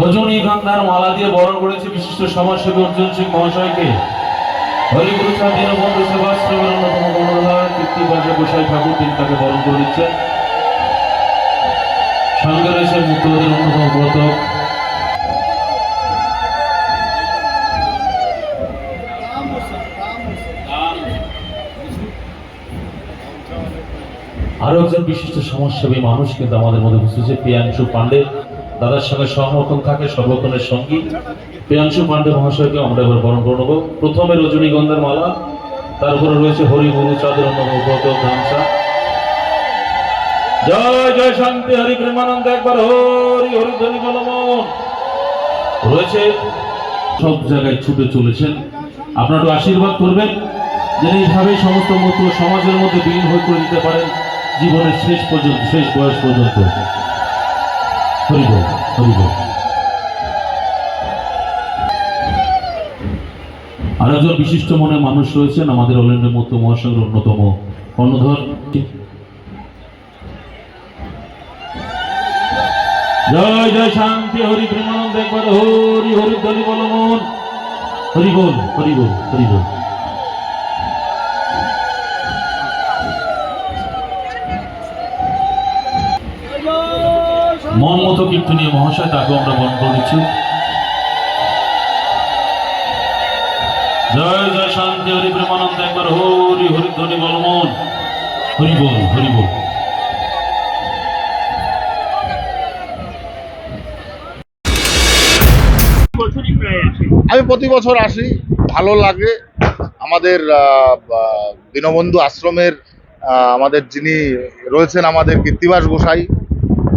রজনীগন্ধার মালা দিয়ে বরণ করেছে বিশিষ্ট সমাজসেবী অর্জুন সিং মহাশয়কে। হরিগুরু চা দীনবন্ধু সেবাশ্রমের অন্যতম গোসাই ঠাকুর তিনি তাকে বরণ করে সঙ্গে রয়েছে অন্যতম আরও একজন বিশিষ্ট সমাজসেবী মানুষ কিন্তু আমাদের মধ্যে বসেছে প্রিয়াংশু পান্ডে দাদার সঙ্গে সমর্থন থাকে, সর্বক্ষণের সঙ্গী। প্রিয়াংশু পান্ডে মহাশয়কে আমরা এবার বরণ করে নেব। প্রথমে রজনীগন্ধার মালা তারপরে রয়েছে হরি গুরু চাঁদের অন্যতম গামছা। জয় জয় শান্তি, হরি প্রেমানন্দ, একবার হরি হরি ধরি বলমন রয়েছে সব জায়গায় ছুটে চলেছেন। আপনারা আশীর্বাদ করবেন, যেন এইভাবে সমস্ত মতো সমাজের মধ্যে বিলীন হয়ে করে দিতে পারেন, জীবনের শেষ পর্যন্ত, শেষ বয়স পর্যন্ত। আর একজন বিশিষ্ট মনে মানুষ রয়েছেন আমাদের অলেন্দ্র মুক্ত মহাসংঘের অন্যতম কর্ণধর। জয় জয় শান্তি, হরি প্রেমানন্দ একবার হরি হরি ধরি বল। হরি বল হরি বল হরি বল। মন মতো কীর্তনীয় মহাশয় তাকে আমরা বরণ করে দিচ্ছি। জয় জয় শান্তি, হরি প্রেমানন্দ, একবার হরি হরি ধ্বনি বল মন। হরি বল হরি বল। আমি প্রতি বছর আসি, ভালো লাগে। আমাদের দীনবন্ধু আশ্রমের আমাদের যিনি রয়েছেন আমাদের কীর্তিবাস গোসাই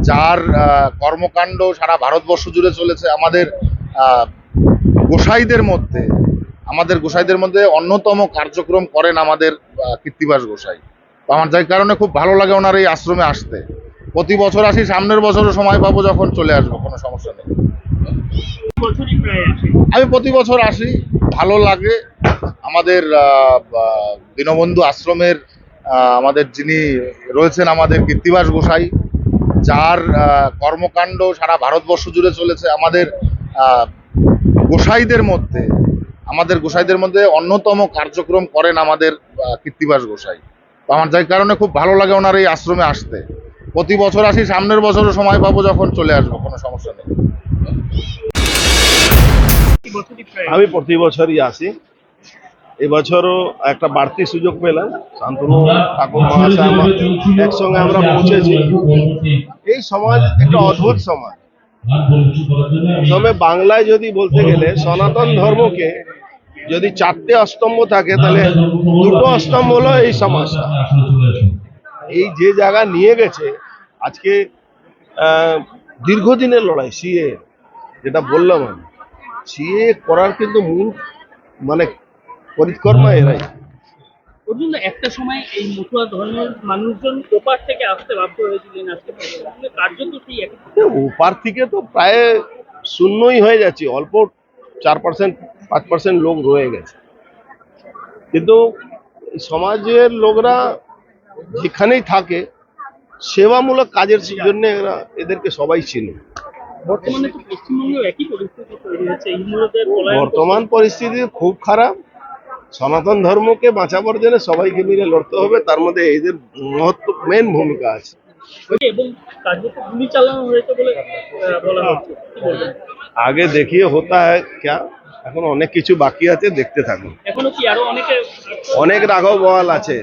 যার কর্মকাণ্ড সারা ভারতবর্ষ জুড়ে চলেছে আমাদের গোসাইদের মধ্যে আমাদের গোসাইদের মধ্যে অন্যতম কার্যক্রম করেন আমাদের আহ, কীর্তিবাস গোসাই। আমার যাই কারণে খুব ভালো লাগে ওনার এই আশ্রমে আসতে। প্রতি বছর আসি সামনের বছরও সময় পাবো যখন চলে আসব কোনো সমস্যা নেই। আমি প্রতি বছর আসি ভালো লাগে। আমাদের দীনবন্ধু আশ্রমের আমাদের যিনি রয়েছেন আমাদের কীর্তিবাস গোসাই যার কর্মকাণ্ড সারা ভারতবর্ষ জুড়ে চলেছে আমাদের গোসাইদের মধ্যে, আমাদের গোসাইদের মধ্যে অন্যতম কার্যক্রম করেন আমাদের কৃত্তিবাস গোসাই। আমার যাই কারণে খুব ভালো লাগে ওনার এই আশ্রমে আসতে। প্রতি বছর আসি, সামনের বছরও সময় পাবো যখন চলে আসব, কোনো সমস্যা নেই। আমি প্রতি বছরই আসি। এবছরও একটা বাড়তি সুযোগ পেলাম। শান্তনু ঠাকুর মহাশয় আমার। একসঙ্গে আমরা পৌঁছেছি। এই সমাজ একটা অদ্ভুত সমাজ। তবে বাংলায় যদি বলতে গেলে, সনাতন ধর্মকে যদি চারটে অস্তম্ভ থাকে, তাহলে দুটো অস্তম্ভ হলো এই সমাজটা। এই যে জায়গা নিয়ে গেছে, আজকে দীর্ঘদিনের লড়াই, সিএ, যেটা বললাম আমি। সিএ করার কিন্তু মূল মানে পরিকর্মা এরাই। অর্জুন একটা সময় এই মতুয়া ধর্মের মানুষজন ওপার থেকে আসতে বাধ্য হয়েছিলেন আজকে কার্যত সেই ওপার থেকে তো প্রায় শূন্যই হয়ে যাচ্ছে অল্প চার পার্সেন্ট পাঁচ পার্সেন্ট লোক রয়ে গেছে। কিন্তু সমাজের লোকরা যেখানেই থাকে সেবামূলক কাজের জন্য এরা এদেরকে সবাই চিনে। বর্তমানে তো পশ্চিমবঙ্গেও একই পরিস্থিতি তৈরি হচ্ছে এই মুহূর্তে পলায়ন বর্তমান পরিস্থিতি খুব খারাপ। সনাতন ধর্মকে বাঁচাবার জন্য সবাইকে মিলে লড়তে হবে তার মধ্যে এদের মহত্ব মেন ভূমিকা আছে। বলবেন? আগে দেখিয়ে হতা হয় ক্যা এখন অনেক কিছু বাকি আছে দেখতে থাকুন। এখনও কি আরও অনেকে অনেক রাঘব বল আছে।